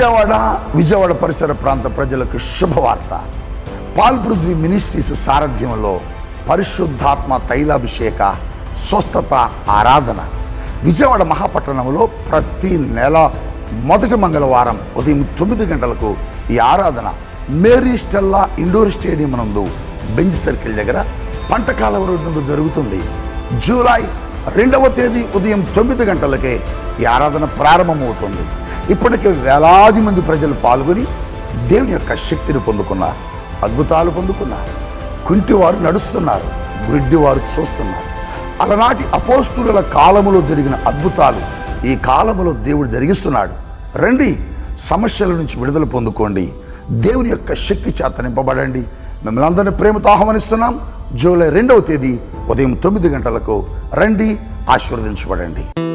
విజయవాడ విజయవాడ పరిసర ప్రాంత ప్రజలకు శుభవార్త. పాల్పృథ్వీ మినిస్ట్రీస్ సారథ్యంలో పరిశుద్ధాత్మ తైలాభిషేక స్వస్థత ఆరాధన. విజయవాడ మహాపట్టణంలో ప్రతి నెల మొదటి మంగళవారం ఉదయం తొమ్మిది గంటలకు ఈ ఆరాధన. మేరీ స్టెల్లా ఇండోర్ స్టేడియం నందు బెంచ్ సర్కిల్ దగ్గర పంటకాలవ రోడ్డు నందు జరుగుతుంది. జూలై రెండవ తేదీ ఉదయం తొమ్మిది గంటలకే ఈ ఆరాధన ప్రారంభమవుతుంది. ఇప్పటికే వేలాది మంది ప్రజలు పాల్గొని దేవుని యొక్క శక్తిని పొందుకున్నారు అద్భుతాలు పొందుకున్నారు. కుంటివారు నడుస్తున్నారు గురిడ్డివారు చూస్తున్నారు. అలనాటి అపోస్తుల కాలములో జరిగిన అద్భుతాలు ఈ కాలములో దేవుడు జరిగిస్తున్నాడు. రండి సమస్యల నుంచి విడుదల పొందుకోండి. దేవుని యొక్క శక్తి చేత నింపబడండి. మిమ్మల్ని అందరినీ ప్రేమతో ఆహ్వానిస్తున్నాం. జూలై రెండవ తేదీ ఉదయం తొమ్మిది గంటలకు రండి ఆశీర్వదించబడండి.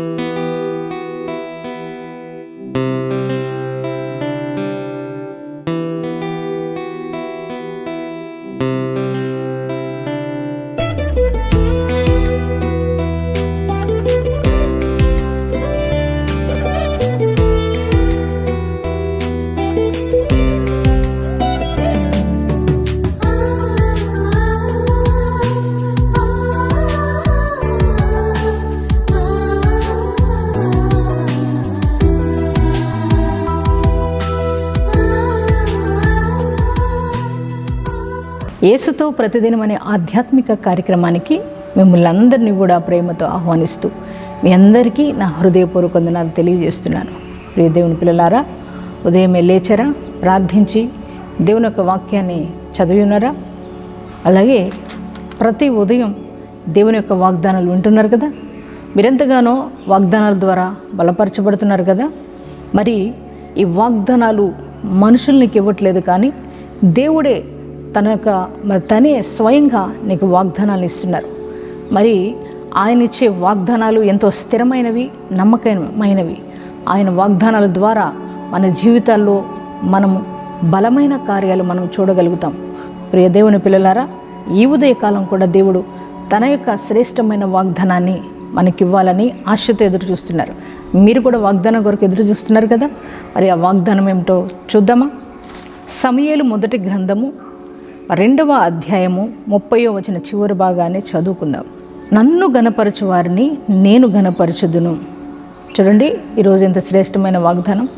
యేసుతో ప్రతిదినం అనే ఆధ్యాత్మిక కార్యక్రమానికి మిమ్మల్ని అందరినీ కూడా ప్రేమతో ఆహ్వానిస్తూ మీ అందరికీ నా హృదయపూర్వక వందనాలు తెలియజేస్తున్నాను. ప్రియ దేవుని పిల్లలారా ఉదయమే లేచరా ప్రార్థించి దేవుని యొక్క వాక్యాన్ని చదివినారా అలాగే ప్రతి ఉదయం దేవుని యొక్క వాగ్దానాలు వింటున్నారు కదా? మీరెంతగానో వాగ్దానాల ద్వారా బలపరచబడుతున్నారు కదా? మరి ఈ వాగ్దానాలు మనుషులు ఇవ్వట్లేదు కానీ దేవుడే తన యొక్క మరి తనే స్వయంగా నీకు వాగ్దానాలు ఇస్తున్నారు. మరి ఆయన ఇచ్చే వాగ్దానాలు ఎంతో స్థిరమైనవి నమ్మకమైనవి. ఆయన వాగ్దానాల ద్వారా మన జీవితాల్లో మనము బలమైన కార్యాలు మనం చూడగలుగుతాం. ప్రియ దేవుని పిల్లలారా ఈ ఉదయకాలం కూడా దేవుడు తన యొక్క శ్రేష్టమైన వాగ్దానాన్ని మనకివ్వాలని ఆశతో ఎదురు చూస్తున్నారు. మీరు కూడా వాగ్దానం కొరకు ఎదురు చూస్తున్నారు కదా? మరి ఆ వాగ్దానం ఏమిటో చూద్దామా? సమయలు మొదటి గ్రంథము రెండవ అధ్యాయము ముప్పయో వచ్చిన చివరి భాగాన్ని చదువుకుందాం. నన్ను గనపరచు వారిని నేను గనపరచుదును చూడండి ఈరోజు ఎంత శ్రేష్టమైన వాగ్దానం.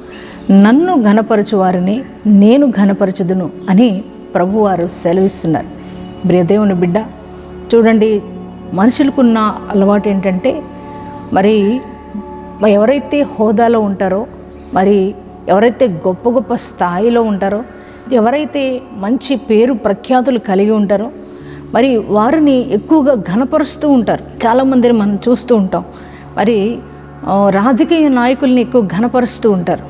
నన్ను ఘనపరచు వారిని నేను ఘనపరచుదును అని ప్రభువారు సెలవిస్తున్నారు. ప్రియదేవుని బిడ్డ చూడండి మనుషులకున్న అలవాటు ఏంటంటే మరి మరి ఎవరైతే హోదాలో ఉంటారో మరి ఎవరైతే గొప్ప గొప్ప స్థాయిలో ఉంటారో ఎవరైతే మంచి పేరు ప్రఖ్యాతులు కలిగి ఉంటారో మరి వారిని ఎక్కువగా ఘనపరుస్తూ ఉంటారు. చాలామందిని మనం చూస్తూ ఉంటాం. మరి రాజకీయ నాయకుల్ని ఎక్కువ ఘనపరుస్తూ ఉంటారు.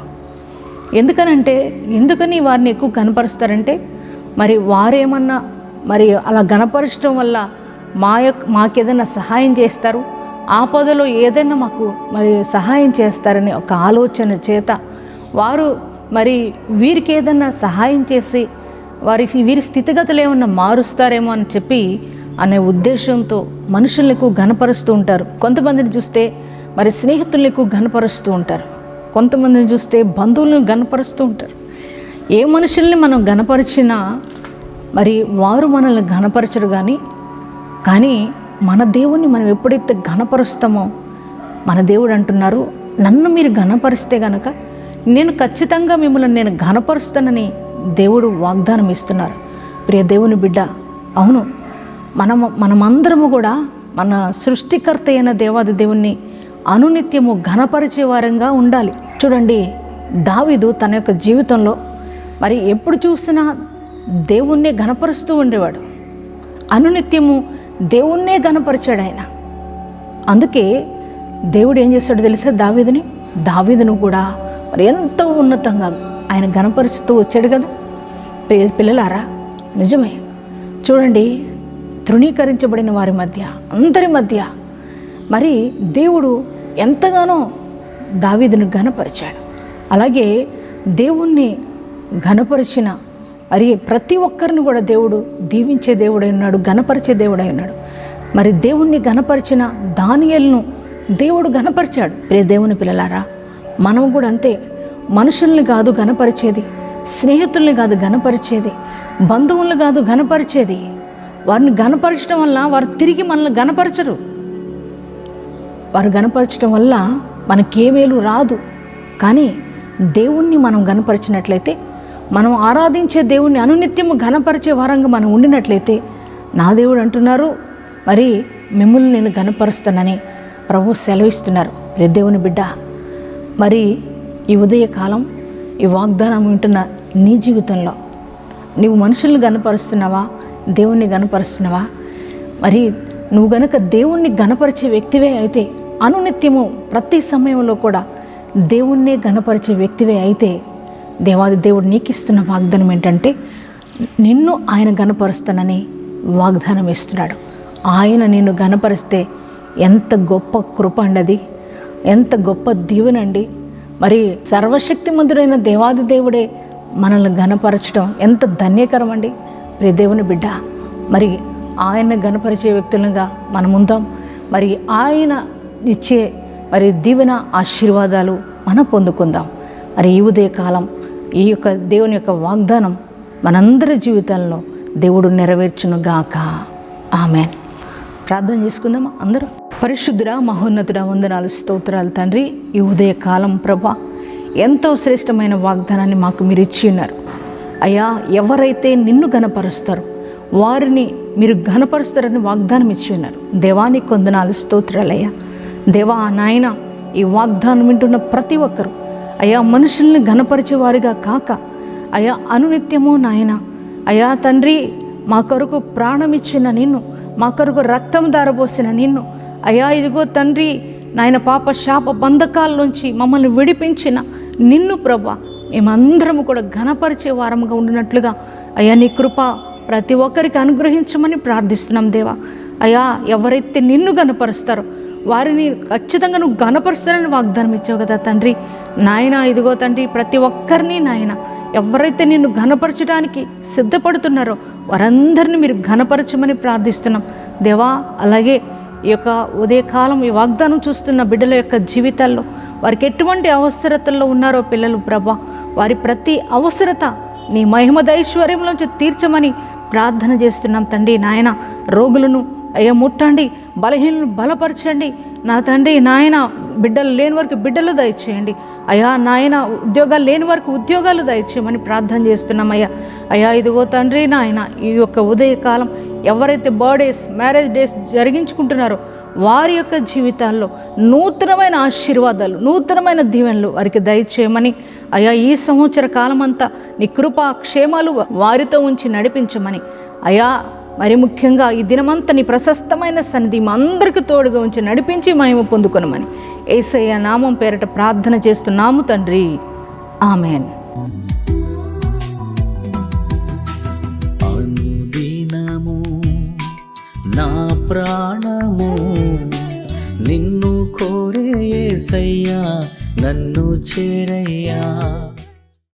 ఎందుకనంటే ఎందుకని వారిని ఎక్కువ కనపరుస్తారంటే మరి వారేమన్నా మరి అలా గనపరచడం వల్ల మా యొక్క మాకేదైనా సహాయం చేస్తారు? ఆపదలో ఏదైనా మాకు మరి సహాయం చేస్తారని ఒక ఆలోచన చేత వారు మరి వీరికి ఏదన్నా సహాయం చేసి వారికి వీరి స్థితిగతులు ఏమన్నా మారుస్తారేమో అని చెప్పి అనే ఉద్దేశంతో మనుషులకు ఘనపరుస్తూ ఉంటారు. కొంతమందిని చూస్తే మరి స్నేహితులకు ఘనపరుస్తూ ఉంటారు. కొంతమందిని చూస్తే బంధువులను గనపరుస్తూ ఉంటారు. ఏ మనుషుల్ని మనం ఘనపరిచినా మరి వారు మనల్ని ఘనపరచరు కానీ కానీ మన దేవుణ్ణి మనం ఎప్పుడైతే ఘనపరుస్తామో మన దేవుడు అంటున్నారు నన్ను మీరు ఘనపరిస్తే గనక నేను ఖచ్చితంగా మిమ్మల్ని నేను ఘనపరుస్తానని దేవుడు వాగ్దానం ఇస్తున్నారు. ప్రియ దేవుని బిడ్డ అవును మనం మనమందరము కూడా మన సృష్టికర్త అయిన దేవాది దేవుణ్ణి అనునిత్యము ఘనపరిచే వారంగా ఉండాలి. చూడండి దావీదు తన యొక్క జీవితంలో మరి ఎప్పుడు చూసినా దేవుణ్ణే ఘనపరుస్తూ ఉండేవాడు. అనునిత్యము దేవుణ్ణే ఘనపరిచాడు ఆయన. అందుకే దేవుడు ఏం చేస్తాడో తెలుసా దావీదుని? దావీదును కూడా మరి ఎంతో ఉన్నతంగా ఆయన ఘనపరుచుతూ వచ్చాడు కదా. ప్రియ పిల్లలారా నిజమే. చూడండి తృణీకరించబడిన వారి మధ్య అందరి మధ్య మరి దేవుడు ఎంతగానో దావీదును ఘనపరిచాడు. అలాగే దేవుణ్ణి ఘనపరిచిన మరి ప్రతి ఒక్కరిని కూడా దేవుడు దీవించే దేవుడై ఉన్నాడు ఘనపరిచే దేవుడై ఉన్నాడు. మరి దేవుణ్ణి ఘనపరిచిన దానియల్ను దేవుడు ఘనపరిచాడు. ప్రియ దేవుని పిల్లలారా మనం కూడా అంతే. మనుషుల్ని కాదు గనపరిచేది స్నేహితుల్ని కాదు గనపరిచేది బంధువుల్ని కాదు గనపరిచేది వారిని గనపరచడం వల్ల వారు తిరిగి మనల్ని గనపరచరు వారు గనపరచడం వల్ల మనకేమేలు రాదు. కానీ దేవుణ్ణి మనం గనపరిచినట్లయితే మనం ఆరాధించే దేవుణ్ణి అనునిత్యము ఘనపరిచే వారంగా మనం ఉండినట్లయితే నా దేవుడు అంటున్నారు మరి మిమ్మల్ని నేను గనపరుస్తానని ప్రభు సెలవిస్తున్నారు. రే దేవుని బిడ్డ మరి ఈ ఉదయకాలం ఈ వాగ్దానం వింటున్న నీ జీవితంలో నువ్వు మనుషుల్ని గనపరుస్తున్నావా దేవుణ్ణి గనపరుస్తున్నావా మరి నువ్వు గనక దేవుణ్ణి గనపరిచే వ్యక్తివే అయితే అనునిత్యము ప్రతి సమయంలో కూడా దేవుణ్ణే గనపరిచే వ్యక్తివే అయితే దేవాది దేవుడు నీకు ఇస్తున్న వాగ్దానం ఏంటంటే నిన్ను ఆయన గనపరుస్తానని వాగ్దానం ఇస్తున్నాడు. ఆయన నిన్ను గనపరిస్తే ఎంత గొప్ప కృప అండి అది. ఎంత గొప్ప దీవెనండి. మరి సర్వశక్తిమంతుడైన దేవాది దేవుడే మనల్ని గనపరచడం ఎంత ధన్యకరం అండి ప్రియ దేవుని బిడ్డ మరి ఆయన గనపరిచే వ్యక్తులుగా మనం ఉందాం మరి ఆయన ఇచ్చే మరి దీవెన ఆశీర్వాదాలు మనం పొందుకుందాం. మరి ఈ ఉదయకాలం ఈ యొక్క దేవుని యొక్క వాగ్దానం మనందరి జీవితాల్లో దేవుడు నెరవేర్చును గాక ఆమె ప్రార్థన చేసుకుందామా అందరూ? పరిశుద్ధుడ మహోన్నతుడ వందనాలు స్తోత్రాలు తండ్రి. ఈ ఉదయ కాలం ప్రభా ఎంతో శ్రేష్టమైన వాగ్దానాన్ని మాకు మీరు ఇచ్చి ఉన్నారు. అయ్యా ఎవరైతే నిన్ను గనపరుస్తారో వారిని మీరు ఘనపరుస్తారని వాగ్దానం ఇచ్చి ఉన్నారు. దేవానికి కొందనాలు స్తోత్రాలయ్యా దేవా నాయన ఈ వాగ్దానం వింటున్న ప్రతి ఒక్కరు అయా మనుషుల్ని ఘనపరిచేవారిగా కాక అయా అనునిత్యము నాయన అయా తండ్రి మా కొరకు ప్రాణం ఇచ్చిన నిన్ను మా కొరకు రక్తం దారబోసిన నిన్ను అయ్యా ఇదిగో తండ్రి నాయన పాప శాప బంధకాల నుంచి మమ్మల్ని విడిపించిన నిన్ను ప్రభా మేమందరము కూడా ఘనపరిచే వారముగా ఉండినట్లుగా. అయ్యా నీ కృప ప్రతి ఒక్కరికి అనుగ్రహించమని ప్రార్థిస్తున్నాం దేవా. అయ్యా ఎవరైతే నిన్ను గనపరుస్తారో వారిని ఖచ్చితంగా నువ్వు గనపరుస్తారని వాగ్దానం ఇచ్చావు కదా తండ్రి. నాయన ఇదిగో తండ్రి ప్రతి ఒక్కరిని నాయన ఎవరైతే నిన్ను ఘనపరచడానికి సిద్ధపడుతున్నారో వారందరినీ మీరు ఘనపరచమని ప్రార్థిస్తున్నాం. దేవా అలాగే ఈ యొక్క ఉదయకాలం ఈ వాగ్దానం చూస్తున్న బిడ్డల యొక్క జీవితాల్లో వారికి ఎటువంటి అవసరతల్లో ఉన్నారో పిల్లలు ప్రభ? వారి ప్రతి అవసరత నీ మహిమదైశ్వర్యంలోంచి తీర్చమని ప్రార్థన చేస్తున్నాం తండ్రి నాయన. రోగులను అయ్యా ముట్టండి బలహీనను బలపరచండి నా తండ్రి నాయన బిడ్డలు లేని వరకు బిడ్డలు దయచేయండి. అయ్యా నాయన ఉద్యోగాలు లేని వరకు ఉద్యోగాలు దయచేయమని ప్రార్థన చేస్తున్నాం అయ్యా అయ్యా ఇదిగో తండ్రి నాయన ఈ యొక్క ఉదయకాలం ఎవరైతే బర్త్డేస్ మ్యారేజ్ డేస్ జరిగించుకుంటున్నారో వారి యొక్క జీవితాల్లో నూతనమైన ఆశీర్వాదాలు నూతనమైన దీవెనలు వారికి దయచేయమని అయ్యా ఈ సంవత్సర కాలమంతా నీ కృపా క్షేమాలు వారితో ఉంచి నడిపించమని అయా మరి ముఖ్యంగా ఈ దినమంతా నీ ప్రశస్తమైన సన్నిధి మా అందరికి తోడుగా ఉంచి నడిపించి మేము పొందుకొనమని ఏసయ్య నామం పేరట ప్రార్థన చేస్తున్నాము తండ్రి. ఆమెన్. నా ప్రాణము నిన్ను కోరే ఏసయ్యా నన్ను చేరయ్యా.